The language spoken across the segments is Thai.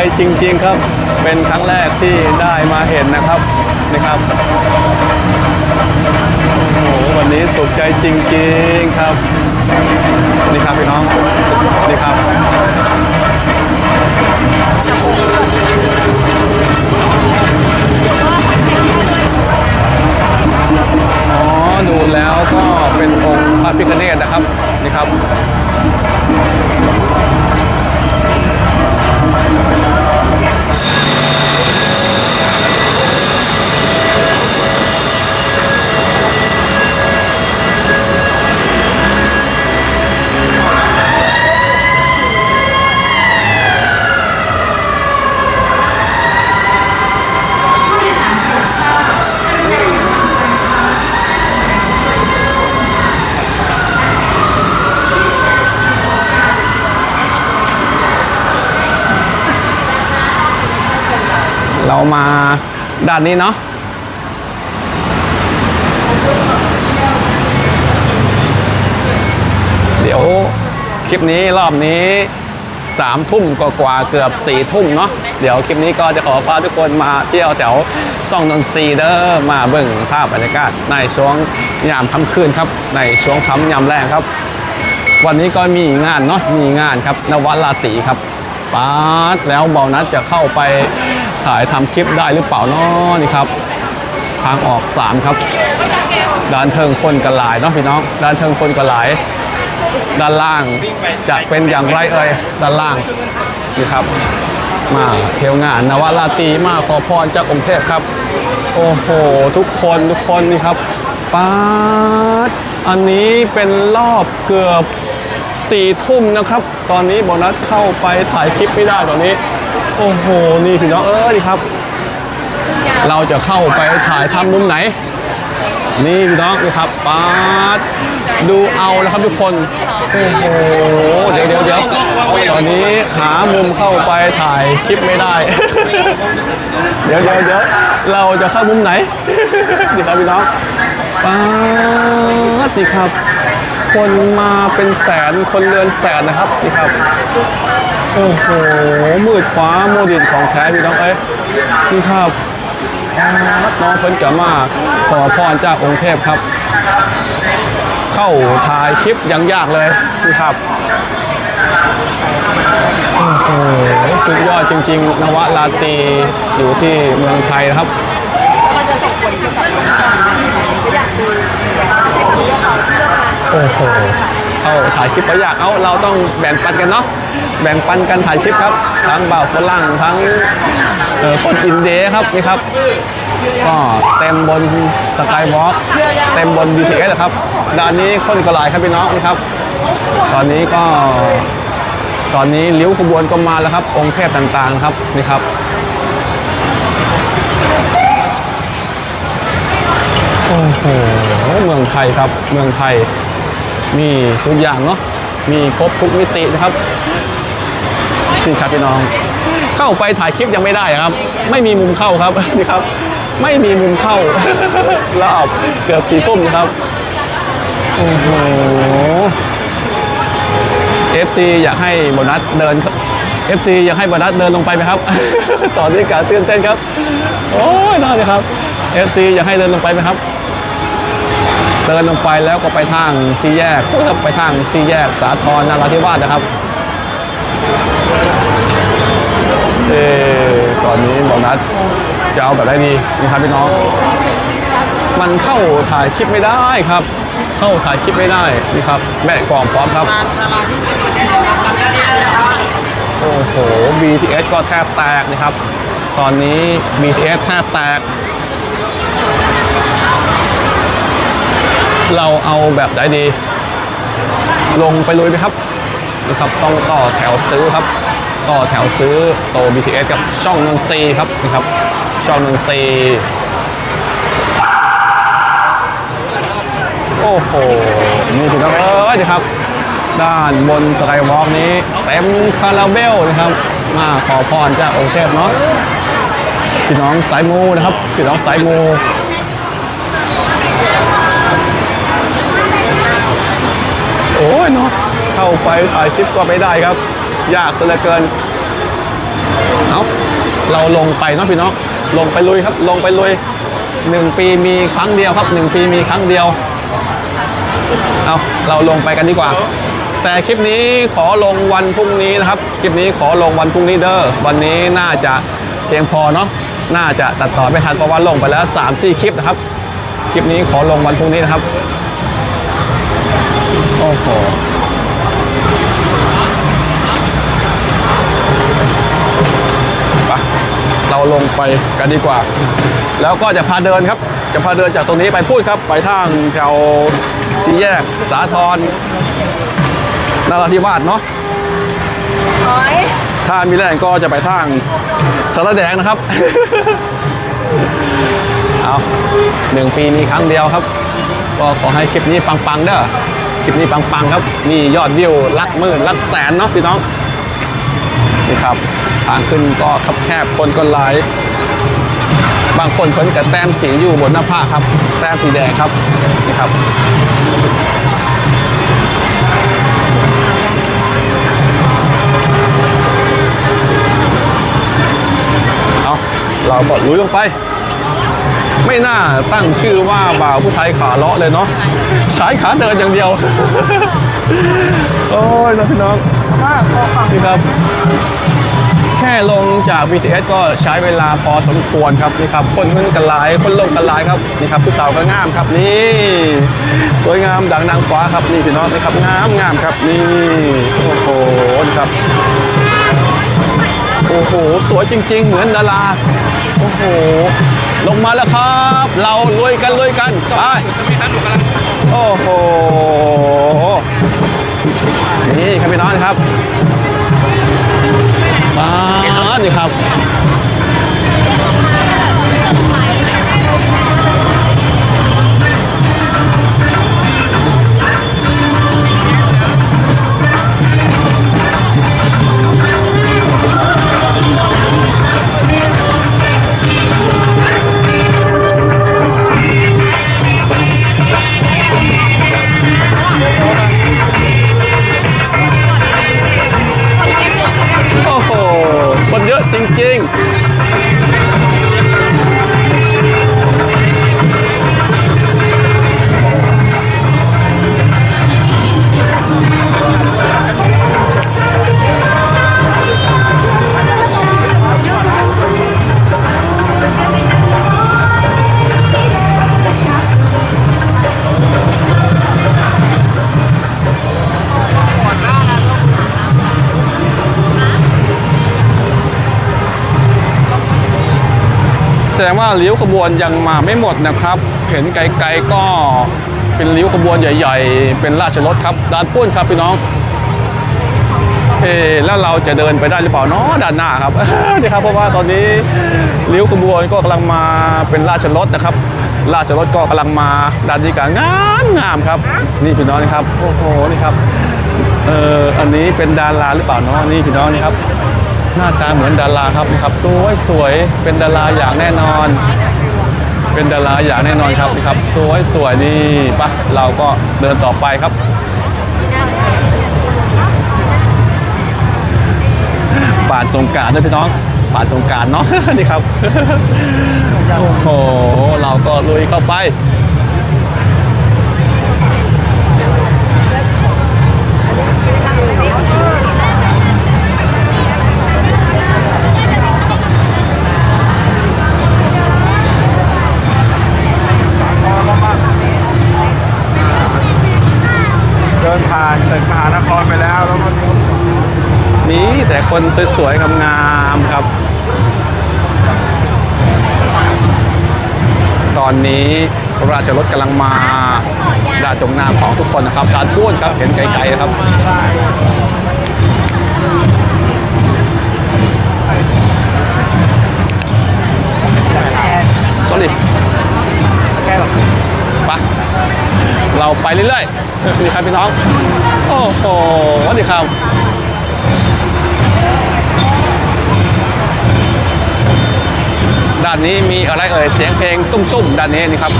ใจจริงๆครับ เป็นครั้งแรกที่ได้มาเห็นนะครับนี่ครับโอ้โหวันนี้สุขใจจริง ๆครับ นี่ครับพี่น้อง ด้านนี้เนาะเดี๋ยวคลิปนี้รอบนี้สามทุ่มกว่าเกือบสี่ทุ่มเนาะเดี๋ยวคลิปนี้ก็จะขอพาทุกคนมาเที่ยวแถวซ่องนนทรีเดอร์มาเบิ่งภาพบรรยากาศในช่วงยามค่ำคืนครับ ในช่วงค่ำยามแรงครับ วันนี้ก็มีงานเนาะมีงานครับนวัดลาตีครับป๊าดแล้วเบานัดจะเข้าไป ถ่ายทำคลิปได้หรือเปล่านาะนี่ครับ ทางออก 3 ครับ ด้านเทิงคนกันหลายเนาะพี่น้อง ด้านเทิงคนกันหลาย ด้านล่างจะเป็นอย่างไรเอ่ย ด้านล่างนี่ครับ มาเที่ยวงานนวราตรีมาขอพรจากองค์เทพครับ โอ้โห ทุกคนทุกคนนี่ครับป๊าดอันนี้เป็นรอบเกือบสี่ทุ่มนะครับ ตอนนี้โบนัสเข้าไปถ่ายคลิปไม่ได้ตอนนี้ โอ้โห นี่พี่น้องเออนี่ครับ เราจะเข้าไปถ่ายทำมุมไหน นี่พี่น้องนี่ครับปาดดูเอาแล้วครับทุกคน โอ้โห เดี๋ยวเดี๋ยวเดี๋ยวตอนนี้หามุมเข้าไปถ่ายคลิปไม่ได้ เดี๋ยวเดี๋ยวเดี๋ยวเราจะเข้ามุมไหนนี่ครับพี่น้องปาดนี่ครับ คนมาเป็นแสนคนเรือนแสนนะครับนี่ครับ โอ้โห มืดฟ้าโมดินของแท้พี่น้องเอ้ยนี่ครับน้องเพิ่นจะมาขอพรจากองค์เทพครับ เข้าถ่ายคลิปย่างยากเลยนี่ครับโอ้โหสุดยอดจริง ๆ นวลาตีอยู่ที่เมืองไทยนะครับโอ้โหเข้าถ่ายคลิปก็อยากเอาเราต้องแบ่งปันกันเนาะ แบ่งปันกันถ่ายคลิปครับ ทั้งบ่าวฝรั่งทั้งคนอินเดียครับนี่ครับ ก็เต็มบนสกายวอล์กเต็มบน BTS นะครับด้านนี้คนก็หลายครับพี่น้องนะครับ ตอนนี้ก็ตอนนี้ลิ้วขบวนก็มาแล้วครับ องค์เทพต่างๆครับนี่ครับโอ้โหเมืองไทยครับเมืองไทยมีทุกอย่างเนาะมีครบทุกมิตินะครับ นี่ครับพี่น้อง เข้าไปถ่ายคลิปยังไม่ได้ครับ ไม่มีมุมเข้าครับนี่ครับ ไม่มีมุมเข้ารอบเกือบสี่ทุ่มนะครับโอ้โห FC อยากให้โบนัสเดิน FC อยากให้โบนัสเดินลงไปไหมครับ ตอนนี้การตื่นเต้นครับ โอ้ยน่าเลยครับ FC อยากให้เดินลงไปไหมครับเดินลงไปแล้วก็ไปทางสี่แยกไปทางสี่แยกสาทรนาราธิวาสนะครับ เออตอนนี้บอกนัดจะเอาแบบไหนดีนะครับพี่น้อง มันเข้าถ่ายคลิปไม่ได้ครับ เข้าถ่ายคลิปไม่ได้นี่ครับ แม่กล่องพร้อมครับ โอ้โห BTS ก็แทบแตกนะครับ ตอนนี้ BTS แทบแตก เราเอาแบบไหนดี ลงไปลุยไหมครับนะครับต้องต่อแถวซื้อครับ ต่อแถวซื้อโต BTS กับช่องนนทรีครับนะครับ ช่องนนทรีโอ้โห นี่พี่น้องเอ้ยนะครับ ด้านบนสกายวอล์กนี้เต็มคาราเบลนะครับ มาขอพรจากองค์เทพเนาะพี่น้องสายมูนะครับพี่น้องสายมูโอ้ยเนาะเข้าไปถ่ายคลิปก็ไม่ได้ครับ ยากซะเหลือเกิน เอาเราลงไปเนาะพี่น้องลงไปลุยครับ ลงไปลุยหนึ่งปีมีครั้งเดียวครับหนึ่งปีมีครั้งเดียว เอาเราลงไปกันดีกว่า แต่คลิปนี้ขอลงวันพรุ่งนี้นะครับ คลิปนี้ขอลงวันพรุ่งนี้เด้อวันนี้น่าจะเพียงพอเนาะน่าจะตัดต่อไม่ทันเพราะว่าลงไปแล้ว3-4คลิปนะครับ คลิปนี้ขอลงวันพรุ่งนี้นะครับ โอ้โห ลงไปกันดีกว่า แล้วก็จะพาเดินครับ จะพาเดินจากตรงนี้ไปพูดครับ ไปทางแถวสี่แยก สาทรนราธิวาสเนาะโอ้ยถ้ามีแรงก็จะไปทางสารแดงนะครับ เอาหนึ่งปีมีครั้งเดียวครับ ก็ขอให้คลิปนี้ปังๆเด้อ คลิปนี้ปังๆครับมียอดวิวลักหมื่นลักแสนเนาะพี่น้อง นี่ครับ ทางขึ้นก็คับแคบคนก็หลาย บางคนเพิ่นกับแต้มสีอยู่บนหน้าผากครับ แต้มสีแดงครับนี่ครับเอาเราก็ลุยลงไป ไม่น่าตั้งชื่อว่าบ่าวผู้ไทยขาเลาะเลยเนาะใช้ขาเดินอย่างเดียว โอ้ยนะพี่น้องนี่ครับ แค่ลงจาก BTS ก็ใช้เวลาพอสมควรครับนี่ครับคนขึ้นกันหลายคนลงกันหลายครับนี่ครับผู้สาวก็งามครับนี่ สวยงามดังนางฟ้าครับนี่พี่น้องนี่ครับงามงามครับนี่โอ้โหนี่ครับโอ้โหสวยจริง ๆ เหมือนดาราโอ้โหลงมาแล้วครับ เราลุยกันลุยกันไปโอ้โหนี่ครับพี่น้องครับ มานี่ครับ สดงว่าเลี้ยวขบวนยังมาไม่หมดนะครับ เห็นไกลๆก็เป็นเลี้ยวขบวนใหญ่ๆ เป็นราชรถครับด้านปุ้นครับพี่น้องเอ๊แล้วเราจะเดินไปได้หรือเปล่าเนาะด้านหน้าครับนี่ครับเพราะว่าตอนนี้เลี้ยวขบวนก็กำลังมาเป็นราชรถนะครับ ราชรถก็กำลังมาด้านนี้ก็งามงามครับ นี่พี่น้องนี่ครับโอ้โหนี่ครับเอ่ออันนี้เป็นดาราหรือเปล่าเนาะนี่พี่น้องนี่ครับ หน้าตาเหมือนดาราครับนี่ครับสวยสวยเป็นดาราอย่างแน่นอน เป็นดาราอย่างแน่นอนครับนี่ครับสวยสวยนี่ปะเราก็เดินต่อไปครับป่านสงการด้วยพี่น้องป่านสงการเนาะนี่ครับโอ้โหเราก็ลุยเข้าไป คนสวยๆงามๆครับ ตอนนี้ราชรถกำลังมาด่านตรงหน้าของทุกคนนะครับด่านพูดครับเห็นไกลๆนะครับ sorry แค่แบบไปะเราไปเรื่อยๆนี่ครับพี่น้อง โอ้โหสวัสดีครับ ด้านนี้มีอะไรเอ่ยเสียงเพลงตุ้มๆด้านนี้นี่ครับ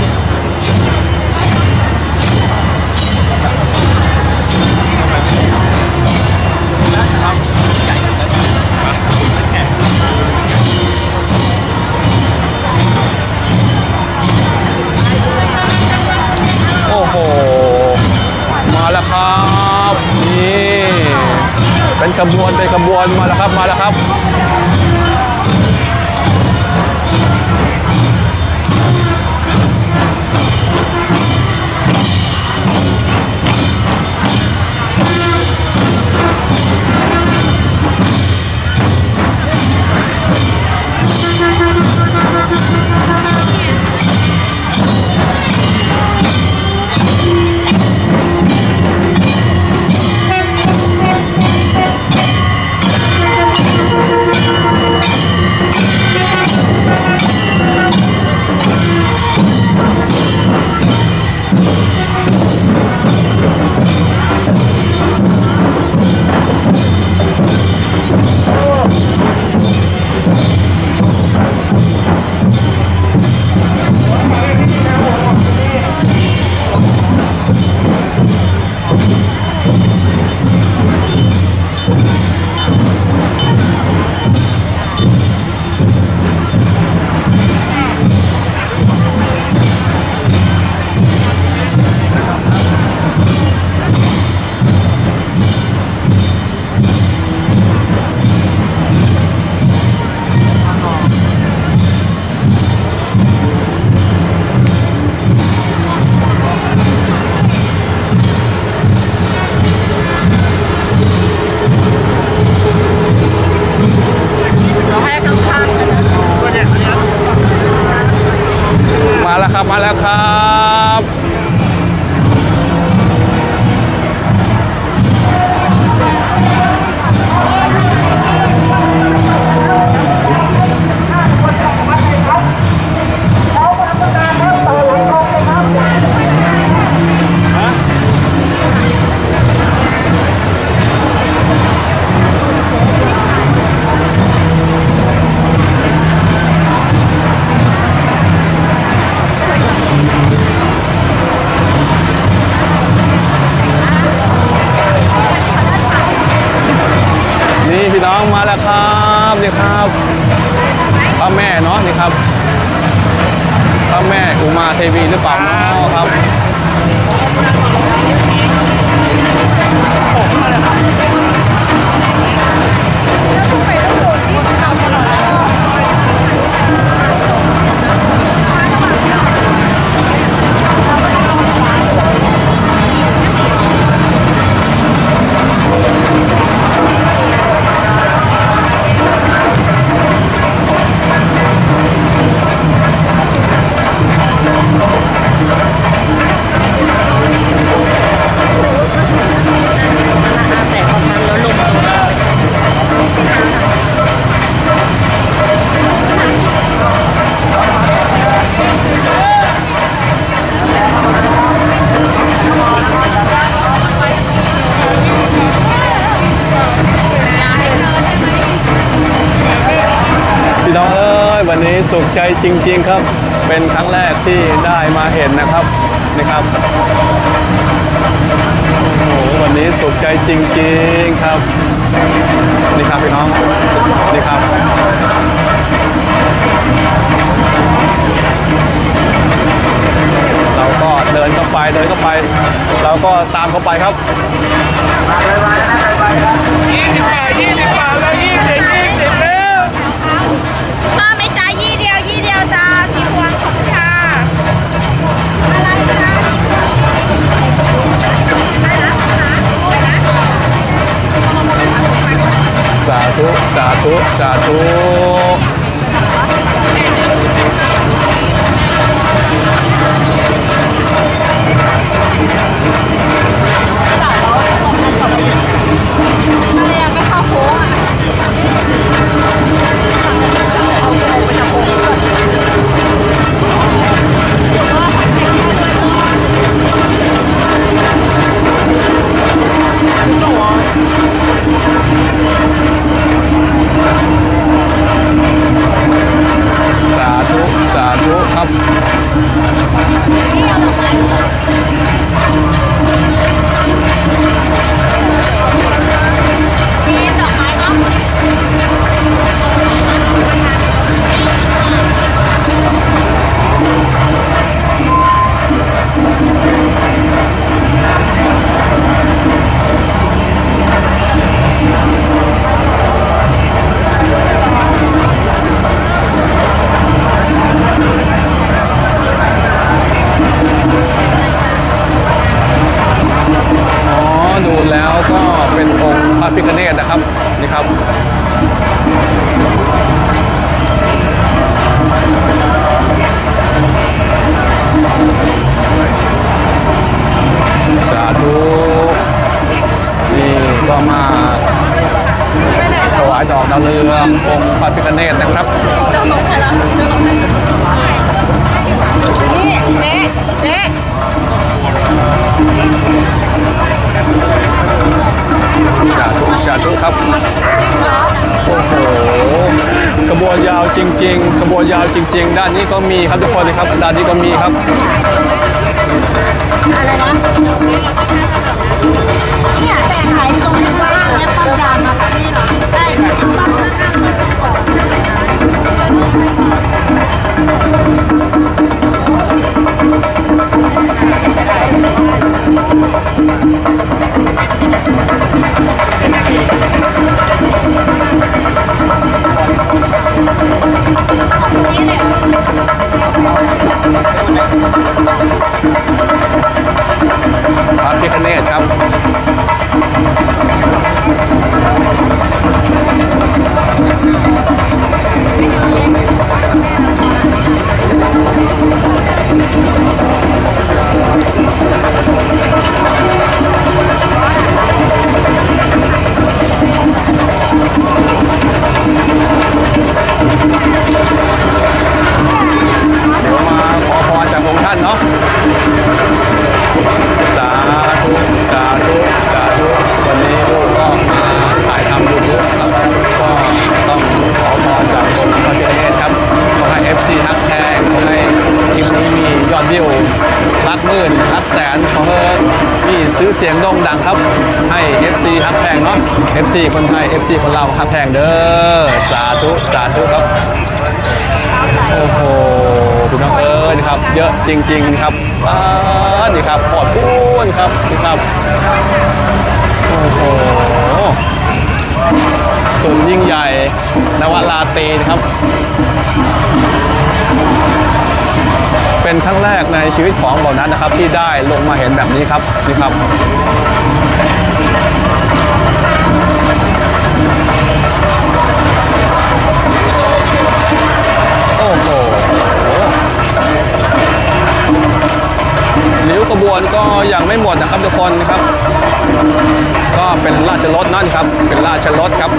โอ้โหมาแล้วครับนี่เป็นขบวนเป็นขบวนมาแล้วครับมาแล้วครับ นี่ครับพระแม่เนาะนี่ครับพระแม่อุมาเทวีหรือเปล่าเนาะครับ ใจจริง ๆครับ เป็นครั้งแรกที่ได้มาเห็นนะครับนี่ครับโอ้โหวันนี้สุขใจจริง ๆครับ นี่ครับพี่น้องนี่ครับเราก็เดินเข้าไปเดินเข้าไป เราก็ตามเข้าไปครับยี่สิบบาทยี่สิ ธุ สาธุ สาธุ ครับโอ้โหขบวนยาวจริง ๆ ขบวนยาวจริง ๆ ด้านนี้ก็มีครับทุกคนนะครับด้านนี้ก็มีครับเนี่ยแต่ขายตรงนี้ คนเราฮักแพงเด้อ สาธุ สาธุครับ โอ้โหพี่น้องเอ้ยนะครับ เยอะจริง ๆ ครับว้านี่ครับปอดพูนครับนี่ครับ โอ้โหสุดยิ่งใหญ่ นวลาตีนะครับ เป็นครั้งแรกในชีวิตของเบานัทนะครับ ที่ได้ลงมาเห็นแบบนี้ครับนี่ครับ โอ้โหลิ้วขบวนก็ยังไม่หมดนะครับทุกคนนะครับ ก็เป็นราชรถนั่นครับ เป็นราชรถครับ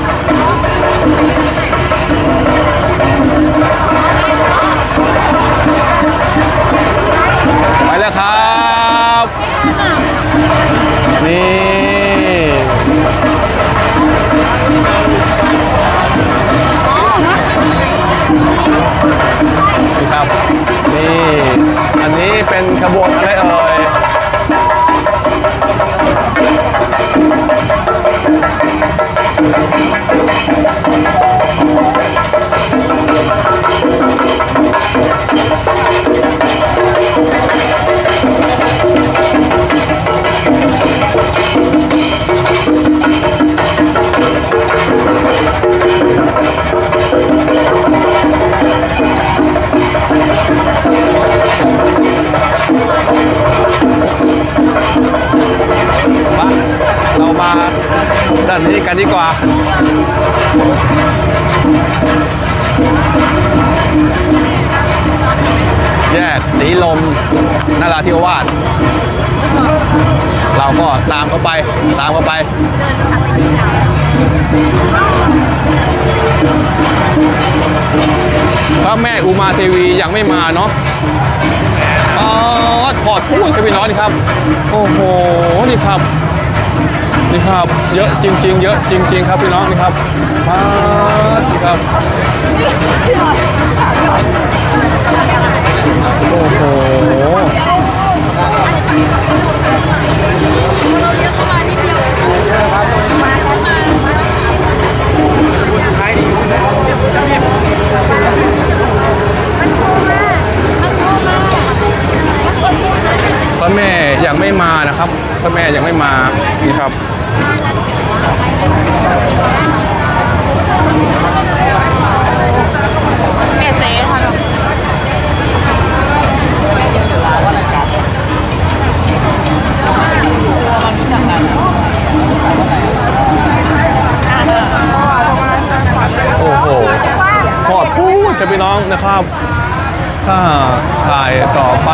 ไปแล้วครับ แยกสีลมนาราธิวาสเราก็ตามเข้าไปตามเข้าไปพระแม่อุมาเทวียังไม่มาเนาะอ๋อถอดพูดครับพี่น้องนี่ครับ โอ้โห นี่ครับ นี่ครับ เยอะจริง ๆ เยอะจริง ๆ ครับพี่น้องนี่ครับมานี่ครับ โอ้โหพระแม่ยังไม่มานะครับพระแม่ยังไม่มานี่ครับ นะครับถ้าถ่ายต่อไป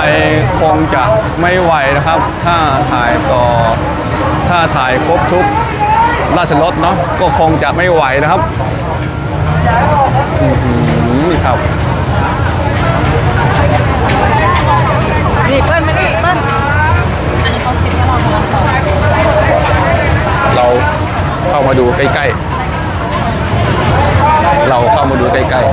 คงจะไม่ไหวนะครับ ถ้าถ่ายต่อ ถ้าถ่ายครบทุกราชรถเนาะก็คงจะไม่ไหวนะครับนี่ครับนี่เปิ้ลมานี่เปิ้ลอันนี้เขาคิดว่าเรากำลังต่อเราเข้ามาดูใกล้ๆ เราเข้ามาดูใกล้ๆ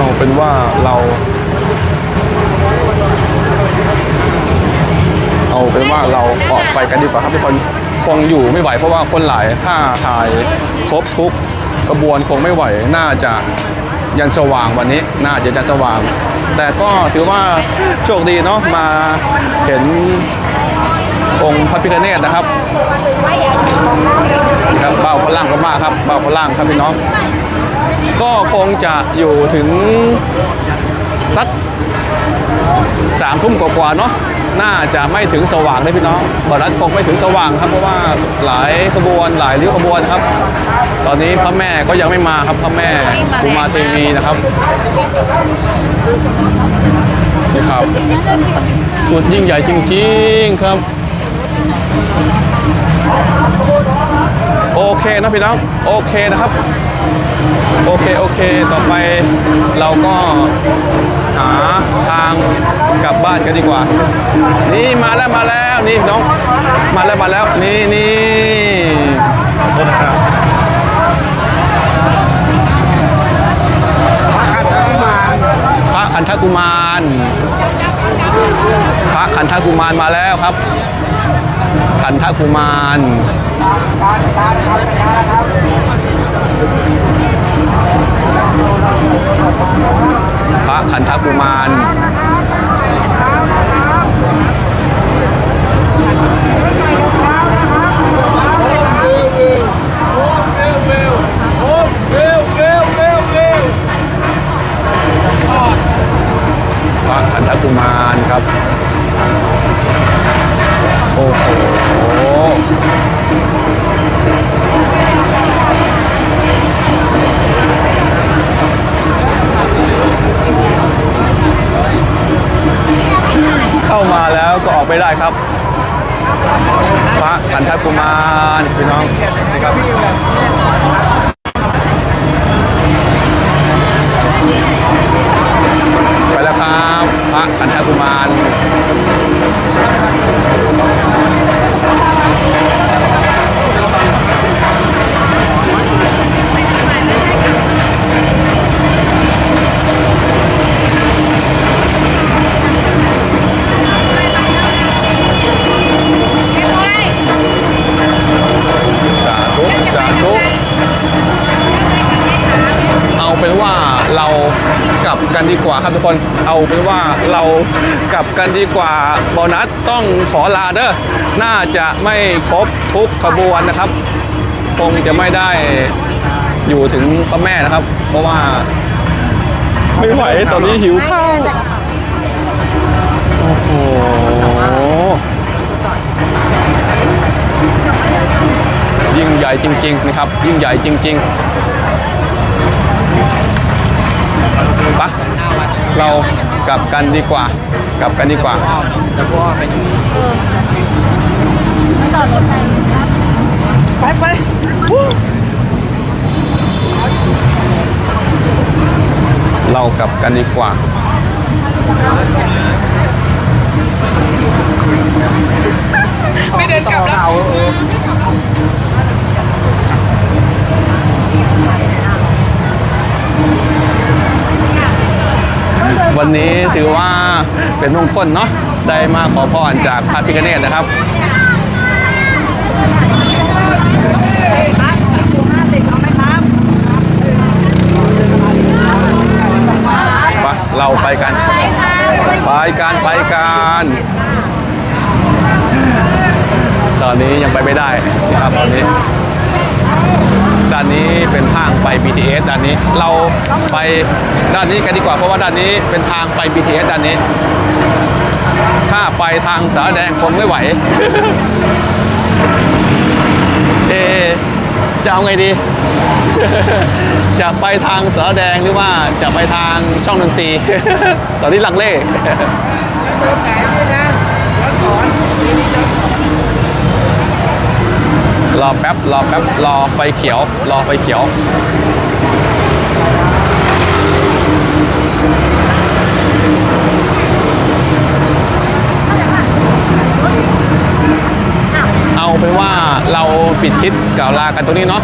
เอาเป็นว่าเรา เอาเป็นว่าเราออกไปกันดีกว่าครับทุกคนคงอยู่ไม่ไหวเพราะว่าคนหลายถ้าถ่ายครบทุกกระบวนคงไม่ไหวน่าจะยันสว่างวันนี้ น่าจะยันสว่าง แต่ก็ถือว่าโชคดีเนาะมาเห็นองค์พระพิฆเนศนะครับครับเบ้าฝรั่งก็มากครับเบ้าฝรั่งครับพี่น้อง ก็คงจะอยู่ถึงสักสามทุ่มกว่าๆเนาะน่าจะไม่ถึงสว่างเลยพี่น้องบรัฐคงไม่ถึงสว่างครับเพราะว่าหลายขบวนหลายริ้วขบวนครับ ตอนนี้พระแม่ก็ยังไม่มาครับพระแม่กุมาเทวีนะครับนี่ครับสุดยิ่งใหญ่จริง ๆครับ โอเคนะพี่น้องโอเคนะครับ โอเคโอเค ต่อไปเราก็หาทางกลับบ้านกันดีกว่า นี่มาแล้วมาแล้วนี่น้องมาแล้วมาแล้วนี่นี่พระขันธกุมารพระขันธกุมารมาแล้วครับขันธกุมาร พระขันธกุมารพระขันธกุมารครับโอ้โห เอาเป็นว่าเรากลับกันดีกว่าบอนัสต้องขอลาเด้อน่าจะไม่ครบทุกขบวนนะครับ คงจะไม่ได้อยู่ถึงพระแม่นะครับ เพราะว่าไม่ไหวตอนนี้หิวข้าวโอ้โหยิ่งใหญ่จริง ๆ นะครับ ยิ่งใหญ่จริง ๆ ปะเรากลับกันดีกว่า กลับกันดีกว่าไปไปเรากลับกันดีกว่าไม่เดินกลับแล้ว วันนี้ถือว่าเป็นมงคลเนาะได้มาขอพรจากพระพิฆเนศนะครับไปเราไปกัน ไปกันไปกันตอนนี้ยังไปไม่ได้นะครับตอนนี้ ด้านนี้เป็นทางไป BTS ด้านนี้ เราไปด้านนี้กันดีกว่าเพราะว่าด้านนี้เป็นทางไป BTS ด้านนี้ ถ้าไปทางสาแดงคงไม่ไหว เอจะเอาไงดี จะไปทางสาแดงหรือว่าจะไปทางช่องนนทรีตอนนี้ลังเล รอแป๊บรอแป๊บรอไฟเขียว รอไฟเขียวเอาเป็นว่าเราปิดคลิปกล่าวลากันตรงนี้เนาะ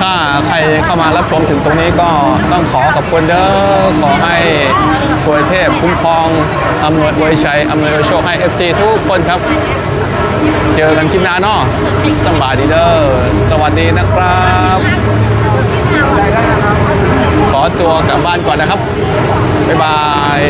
ถ้าใครเข้ามารับชมถึงตรงนี้ก็ต้องขอขอบคุณเด้อ ขอให้ทวยเทพคุ้มครองอำนวยอวยชัยอำนวยอวยโชคให้ FC ทุกคนครับ เจอกันคลิปหน้าเนาะสบายดีเด้อสวัสดีนะครับ ขอตัวกลับบ้านก่อนนะครับ บ๊ายบาย